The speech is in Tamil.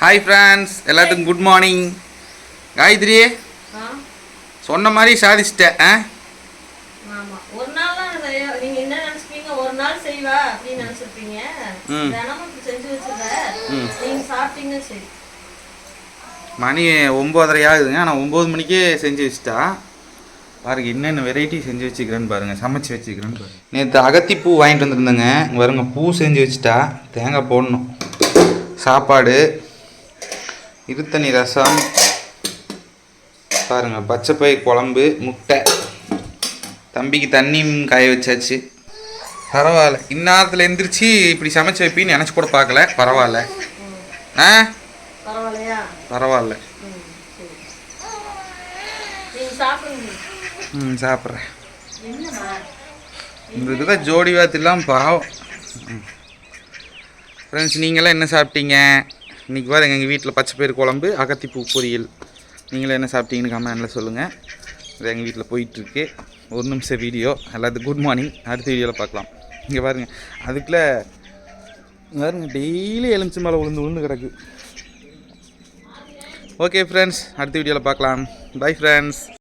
ஹாய் ஃப்ரெண்ட்ஸ் எல்லாத்துக்கும் குட் மார்னிங் காயத்ரி சொன்ன மாதிரி சாதிச்சிட்டேன் ஆ? ஒரு நாள் தான் செய்ய- நீங்க என்ன நினைச்சுப்பீங்க ஒரு நாள் செய்வா அப்படின்னு நினைச்சிருப்பீங்க. ம். தினமும் இப்படி செஞ்சு வச்சிருக்க நீங்க சாப்பிட்டீங்க சரி. மணி ஒம்போதரை ஆகுதுங்க. ஆனால் ஒம்பது மணிக்கே செஞ்சு வச்சுட்டா. பாருங்க என்னென்ன வெரைட்டி செஞ்சு வச்சுக்கிறேன்னு பாருங்க. சமைச்சு வச்சுக்கிறேன்னு பாருங்க. நேற்று அகத்தி பூ வாங்கிட்டு வந்திருந்தேங்க. பாருங்க பூ செஞ்சு வச்சுட்டா. தேங்காய் போடணும். சாப்பாடு. இருத்தணி ரசம். பாருங்க பச்சைப்பயிர் குழம்பு முட்டை. தம்பிக்கு தண்ணியும் காய வச்சாச்சு. பரவாயில்ல. இந்நேரத்தில் எந்திரிச்சு இப்படி சமைச்சு வைப்பின்னு நினச்சி கூட பார்க்கல. பரவாயில்ல. ஆ? பரவாயில்ல. ம் சாப்பிட்றேன். இந்த இதுதான் ஜோடி வாத்திலாம் பாவம். ஃப்ரெண்ட்ஸ் நீங்களாம் என்ன சாப்பிட்டீங்க? இன்றைக்கி பாருங்க எங்கள் வீட்டில் பச்சை பயிர் குழம்பு அகத்திப்பூ பொரியல். நீங்களும் என்ன சாப்பிட்டீங்கன்னு கமெண்டில் சொல்லுங்கள் இது எங்கள் வீட்டில் போயிட்டுருக்கு. ஒரு நிமிஷம் வீடியோ. எல்லாத்துக்கும் குட் மார்னிங் அடுத்த வீடியோவில் பார்க்கலாம். இங்கே பாருங்கள் அதுக்குள்ளே பாருங்கள் பாருங்க டெய்லி எலுமிச்சை மேலே உளுந்து உளுந்து கிடக்கு. ஓகே ஃப்ரெண்ட்ஸ் அடுத்த வீடியோவில் பார்க்கலாம். Bye friends